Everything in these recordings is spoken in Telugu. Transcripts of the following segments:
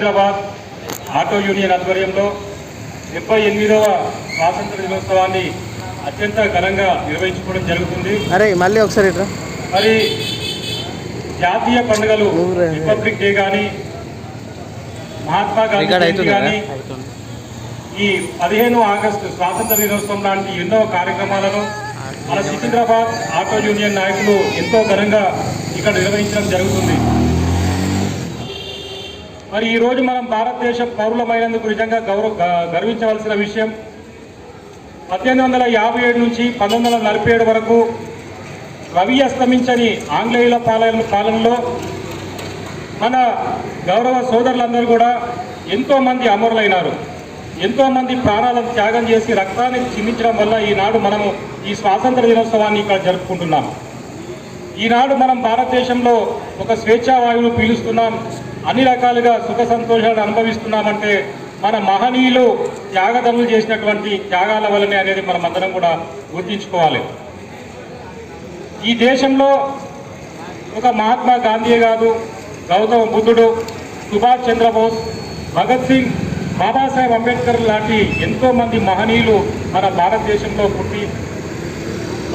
సికింద్రాబాద్ ఆటో యూనియన్ ఆధ్వర్యంలో డెబ్బై ఎనిమిదవ స్వాతంత్ర దినోత్సవాన్ని అత్యంత ఘనంగా నిర్వహించుకోవడం జరుగుతుంది. అరే మళ్ళీ ఒకసారి ఇట్రా. మరి జాతీయ పండుగలు. రిపబ్లిక్ డే కానీ మహాత్మా గాంధీ కానీ ఈ పదిహేను ఆగస్టు స్వాతంత్ర దినోత్సవం లాంటి ఎన్నో కార్యక్రమాలను మన సికింద్రాబాద్ ఆటో యూనియన్ నాయకులు ఎంతో ఘనంగా ఇక్కడ నిర్వహించడం జరుగుతుంది. మరి ఈ రోజు మనం భారతదేశ పౌరులమైనందుకు నిజంగా గౌరవ గ- గర్వించవలసిన విషయం. పద్దెనిమిది వందల యాభై ఏడు నుంచి పంతొమ్మిది వందల నలభై ఏడు వరకు రవి అస్తమించని ఆంగ్లేయుల పాలన పాలనలో మన గౌరవ సోదరులందరూ కూడా ఎంతోమంది అమరులైనారు. ఎంతోమంది ప్రాణాలను త్యాగం చేసి రక్తాన్ని చిందించడం వల్ల ఈనాడు మనము ఈ స్వాతంత్ర దినోత్సవాన్ని ఇక్కడ జరుపుకుంటున్నాం. ఈనాడు మనం భారతదేశంలో ఒక స్వేచ్ఛా వాయువును పీలుస్తున్నాం. అన్ని రకాలుగా సుఖ సంతోషాలను అనుభవిస్తున్నామంటే మన మహనీయులు త్యాగతములు చేసినటువంటి త్యాగాల వల్లనే అనేది మనం అందరం కూడా గుర్తించుకోవాలి. ఈ దేశంలో ఒక మహాత్మా గాంధీ కాదు గౌతమ బుద్ధుడు సుభాష్ చంద్రబోస్ భగత్ సింగ్ బాబాసాహెబ్ అంబేద్కర్ లాంటి ఎంతోమంది మహనీయులు మన భారతదేశంలో పుట్టి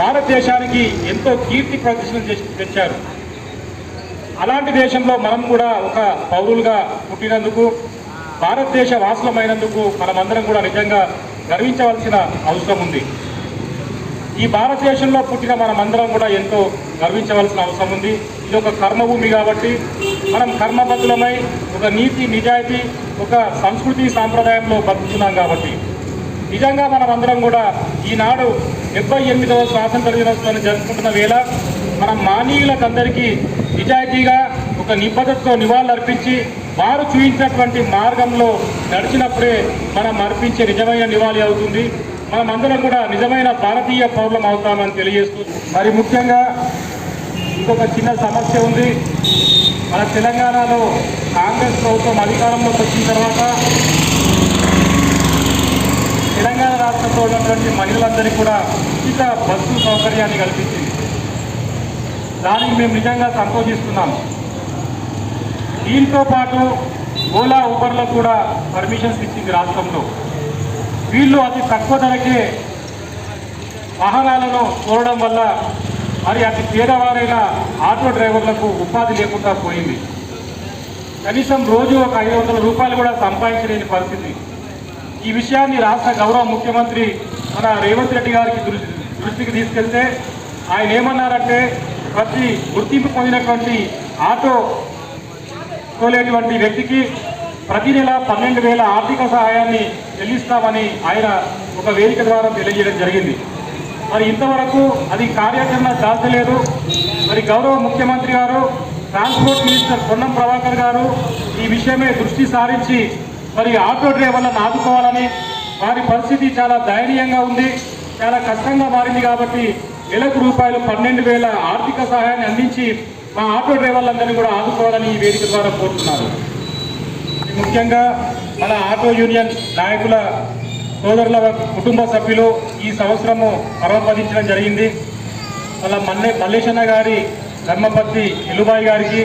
భారతదేశానికి ఎంతో కీర్తి ప్రదర్శన చేసి తెచ్చారు. అలాంటి దేశంలో మనం కూడా ఒక పౌరులుగా పుట్టినందుకు భారతదేశ వాసులమైనందుకు మనమందరం కూడా నిజంగా గర్వించవలసిన అవసరం ఉంది. ఈ భారతదేశంలో పుట్టిన మనమందరం కూడా ఎంతో గర్వించవలసిన అవసరం ఉంది. ఇది ఒక కర్మభూమి కాబట్టి మనం కర్మబద్ధులమై ఒక నీతి నిజాయితీ ఒక సంస్కృతి సాంప్రదాయంలో బతుకుతున్నాం కాబట్టి. నిజంగా మనం అందరం కూడా ఈనాడు డెబ్బై ఎనిమిదవ స్వాతంత్ర దినోత్సవాన్ని జరుపుకుంటున్న వేళ మన మానీయులకందరికీ నిజాయితీగా ఒక నిబద్ధతతో నివాళులర్పించి వారు చూపించినటువంటి మార్గంలో నడిచినప్పుడే మనం అర్పించే నిజమైన నివాళి అవుతుంది. మనం అందరం కూడా నిజమైన భారతీయ పౌరులం అవుతామని తెలియజేస్తూ మరి ముఖ్యంగా ఇంకొక చిన్న సమస్య ఉంది. మన తెలంగాణలో కాంగ్రెస్ ప్రభుత్వం అధికారంలోకి వచ్చిన తర్వాత తెలంగాణ రాష్ట్రంలో ఉన్నటువంటి మహిళలందరికీ కూడా ఉచిత బస్సు సౌకర్యాన్ని కల్పించింది. దానికి మేము నిజంగా సంతోషిస్తున్నాం. దీంతో పాటు ఓలా ఊబర్లకు కూడా పర్మిషన్స్ ఇచ్చింది రాష్ట్రంలో. వీళ్ళు అతి తక్కువ ధరకే వాహనాలను కోరడం వల్ల మరి అతి పేదవారైన ఆటో డ్రైవర్లకు ఉపాధి లేకుండా పోయింది. కనీసం రోజు ఒక ఐదు వందల రూపాయలు కూడా సంపాదించలేని పరిస్థితి. ఈ విషయాన్ని రాష్ట్ర గౌరవ ముఖ్యమంత్రి మన రేవంత్ రెడ్డి గారికి దృష్టి దృష్టికి తీసుకెళ్తే ఆయన ఏమన్నారంటే ప్రతి గుర్తింపు పొందినటువంటి ఆటో తోలేటువంటి వ్యక్తికి ప్రతి నెల పన్నెండు వేల ఆర్థిక సహాయాన్ని చెల్లిస్తామని ఆయన ఒక వేదిక ద్వారా తెలియజేయడం జరిగింది. మరి ఇంతవరకు అది కార్యాచరణ దాల్చలేదు మరి గౌరవ ముఖ్యమంత్రి గారు ట్రాన్స్పోర్ట్ మినిస్టర్ పొన్నం ప్రభాకర్ గారు ఈ విషయమే దృష్టి సారించి మరి ఆటో డ్రైవర్లను ఆదుకోవాలని వారి పరిస్థితి చాలా దయనీయంగా ఉంది. చాలా కష్టంగా మారింది కాబట్టి నెలకు రూపాయలు పన్నెండు వేల ఆర్థిక సహాయాన్ని అందించి మా ఆటో డ్రైవర్లందరినీ కూడా ఆదుకోవాలని ఈ వేదిక ద్వారా కోరుతున్నారు. ముఖ్యంగా మన ఆటో యూనియన్ నాయకుల సోదరుల కుటుంబ సభ్యులు ఈ సంవత్సరము పరమపదించడం జరిగింది. అలా మల్లె మల్లేశన్న గారి ధర్మపతి ఎలుబాయి గారికి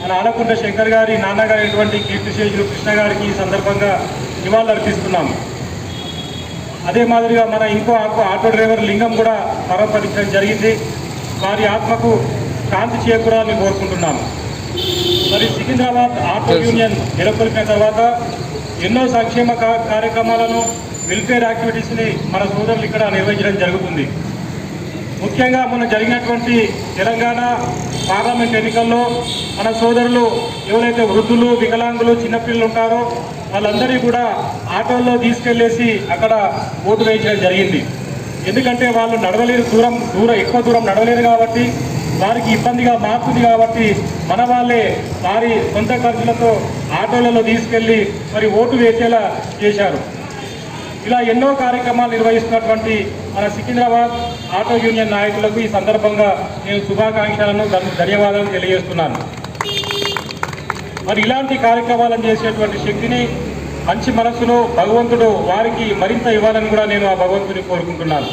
మన ఆలకుంట శంకర్ గారి నాన్నగారు అయినటువంటి కీర్తిశేషులు కృష్ణ గారికి ఈ సందర్భంగా నివాళులు అర్పిస్తున్నాము. అదే మాదిరిగా మన ఇంకో ఆటో ఆటో డ్రైవర్ లింగం కూడా పరమపదించడం జరిగింది. వారి ఆత్మకు శాంతి చేకూరాలని కోరుకుంటున్నాము. మరి సికింద్రాబాద్ ఆటో యూనియన్ నెలకొల్పిన తర్వాత ఎన్నో సంక్షేమ కార్యక్రమాలను వెల్ఫేర్ యాక్టివిటీస్ని మన సోదరులు ఇక్కడ నిర్వహించడం జరుగుతుంది. ముఖ్యంగా మొన్న జరిగినటువంటి తెలంగాణ పార్లమెంట్ ఎన్నికల్లో మన సోదరులు ఎవరైతే వృద్ధులు వికలాంగులు చిన్నపిల్లలు ఉంటారో వాళ్ళందరినీ కూడా ఆటోల్లో తీసుకెళ్ళేసి అక్కడ ఓటు వేయించడం జరిగింది. ఎందుకంటే వాళ్ళు నడవలేరు దూరం దూరం ఎక్కువ దూరం నడవలేరు కాబట్టి వారికి ఇబ్బందిగా మారుతుంది కాబట్టి మన వాళ్ళే వారి సొంత ఖర్చులతో ఆటోలలో తీసుకెళ్ళి మరి ఓటు వేసేలా చేశారు. ఇలా ఎన్నో కార్యక్రమాలు నిర్వహిస్తున్నటువంటి మన సికింద్రాబాద్ ఆటో యూనియన్ నాయకులకు ఈ సందర్భంగా నేను శుభాకాంక్షలను ధన్యవాదాలు తెలియజేస్తున్నాను. మరి ఇలాంటి కార్యక్రమాలను చేసేటువంటి శక్తిని మంచి మనస్సులో భగవంతుడు వారికి మరింత ఇవ్వాలని కూడా నేను ఆ భగవంతుని కోరుకుంటున్నాను.